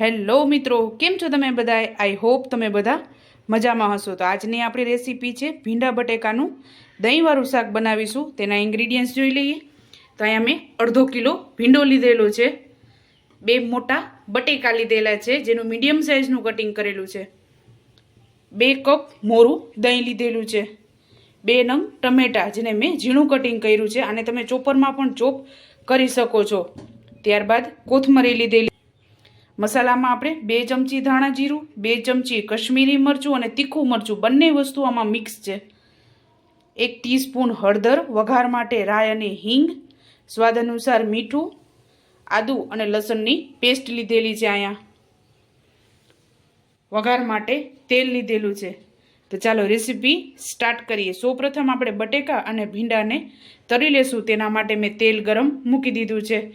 Hello મિત્રો, કેમ છો તમે બધા આઈ હોપ તમે બધા મજામાં હશો. તો આજની આપણી રેસીપી છે ભીંડા બટેકાનું દહીંવાળું શાક બનાવીશું. તેના ઇન્ગ્રીડિયન્ટ્સ જોઈ લઈએ. તો અહીંયા મેં અડધો કિલો ભીંડો લીધેલો છે. બે મોટા બટેકા લીધેલા છે, જેનું મીડિયમ સાઇઝનું કટિંગ કરેલું છે. બે કપ મોરું દહીં લીધેલું છે. બે નંગ ટમેટાં, જેને મેં ઝીણું કટિંગ કર્યું છે. અને તમે ચોપરમાં પણ ચોપ કરી શકો છો. ત્યારબાદ કોથમરી લીધેલી મસાલામાં આપણે બે ચમચી ધાણા જીરું, બે ચમચી કશ્મીરી મરચું અને તીખું મરચું બંને વસ્તુ આમાં મિક્સ છે. એક ટીસ્પૂન હળદર, વઘાર માટે રાય અને હિંગ, સ્વાદ અનુસાર મીઠું, આદુ અને લસણની પેસ્ટ લીધેલી છે અહીંયા. વઘાર માટે તેલ લીધેલું છે. તો ચાલો રેસીપી સ્ટાર્ટ કરીએ. સૌપ્રથમ આપણે બટેકા અને ભીંડાને તરી લેશું. તેના માટે મેં તેલ ગરમ મૂકી દીધું છે.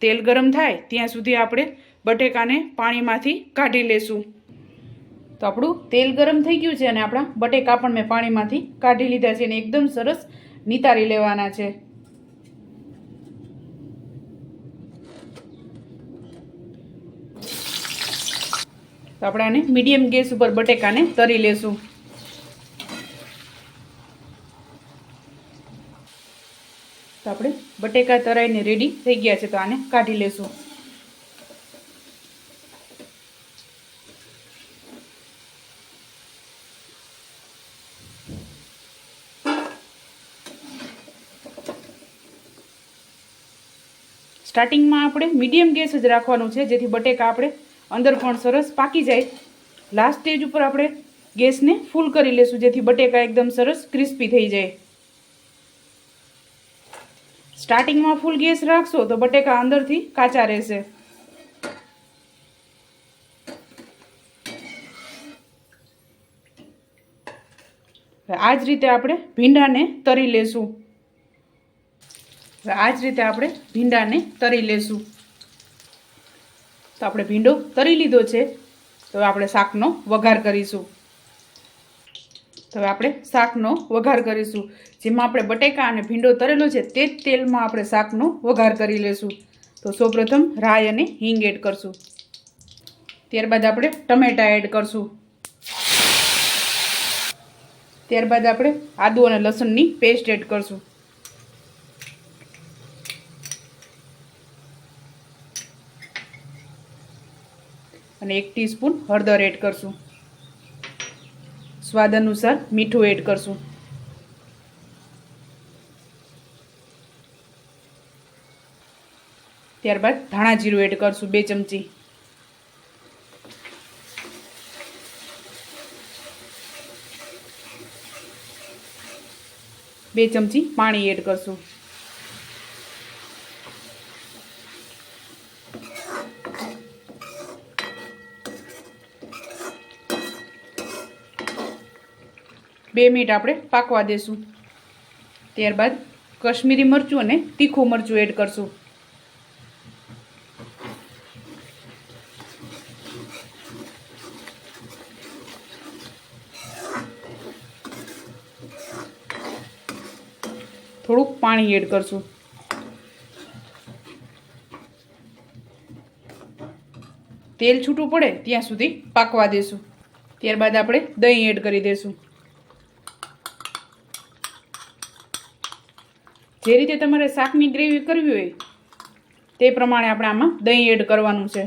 તેલ ગરમ થાય ત્યાં સુધી આપણે બટેકાને પાણીમાંથી કાઢી લેશું. તો આપણું તેલ ગરમ થઈ ગયું છે અને આપણા બટેકા પણ મેં પાણીમાંથી કાઢી લીધા છે અને એકદમ સરસ નિતારી લેવાના છે. તો આપણે આને મીડિયમ ગેસ ઉપર બટેકાને તરી લેશું. તો આપણે બટેકા તરાઈને રેડી થઈ ગયા છે તો આને કાઢી લેશું. સ્ટાર્ટિંગમાં આપણે મીડિયમ ગેસ જ રાખવાનું છે, જેથી બટેકા આપણે અંદર પણ સરસ પાકી જાય. લાસ્ટ સ્ટેજ ઉપર આપણે ગેસને ફૂલ કરી લેશું, જેથી બટેકા એકદમ સરસ ક્રિસ્પી થઈ જાય. સ્ટાર્ટિંગમાં ફૂલ ગેસ રાખશો તો બટેકા અંદરથી કાચા રહેશે. આ જ રીતે આપણે ભીંડાને તરી લેશું. આ જ રીતે આપણે ભીંડાને તરી લેશું. તો આપણે ભીંડો તરી લીધો છે. તો આપણે શાકનો વઘાર કરીશું. તો હવે આપણે શાકનો વઘાર કરીશું. જેમાં આપણે બટેકા અને ભીંડો તરેલો છે તે જ તેલમાં આપણે શાકનો વઘાર કરી લેશું. તો સૌપ્રથમ રાઈ અને હિંગ એડ કરશું. ત્યારબાદ આપણે ટમેટા એડ કરશું. ત્યારબાદ આપણે આદુ અને લસણની પેસ્ટ એડ કરશું. અને એક ટીસ્પૂન હળદર એડ કરશું. સ્વાદ અનુસાર મીઠું એડ કરશું. ત્યારબાદ ધાણા જીરું એડ કરશું બે ચમચી. બે ચમચી પાણી એડ કરશું. બે મિનિટ આપણે પાકવા દેશું. ત્યારબાદ કશ્મીરી મરચું અને તીખું મરચું એડ કરશું. થોડુંક પાણી એડ કરશું. તેલ છૂટું પડે ત્યાં સુધી પાકવા દેશું. ત્યારબાદ આપણે દહીં એડ કરી દઈશું જે રીતે તમારે શાકની ગ્રેવી કરવી હોય, તે પ્રમાણે આપણે આમાં દહીં એડ કરવાનું છે.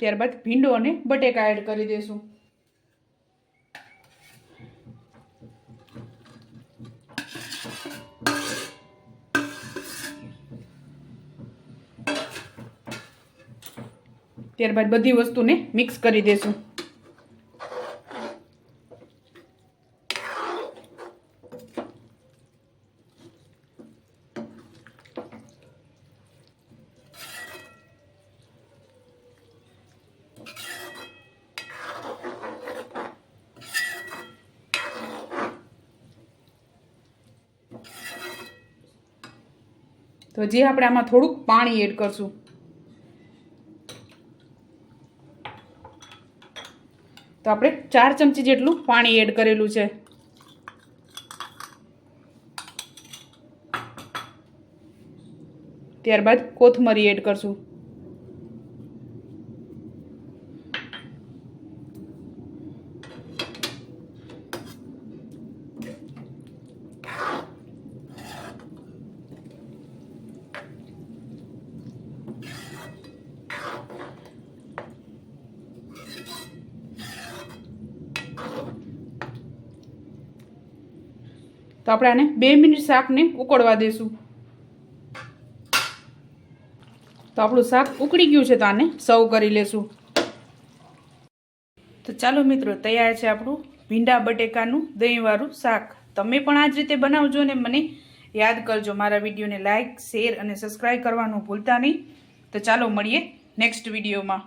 ત્યારબાદ ભીંડો અને બટેકા એડ કરી દઈશું. ત્યારબાદ બધી વસ્તુને મિક્સ કરી દેશું. તો જે આપણે આમાં થોડુંક પાણી એડ કરશું. તો આપણે ચાર ચમચી જેટલું પાણી એડ કરેલું છે. ત્યારબાદ કોથમરી એડ કરશું. તો આપણે આને બે મિનિટ શાકને ઉકળવા દઈશું તો આપણું શાક ઉકળી ગયું છે તો આને સર્વ કરી લેશું. તો ચાલો મિત્રો, તૈયાર છે આપણું ભીંડા બટેકાનું દહીંવાળું શાક. તમે પણ આ જ રીતે બનાવજો અને મને યાદ કરજો. મારા વિડીયોને લાઇક શેર અને સબસ્ક્રાઈબ કરવાનું ભૂલતા નહીં. તો ચાલો મળીએ નેક્સ્ટ વિડીયોમાં.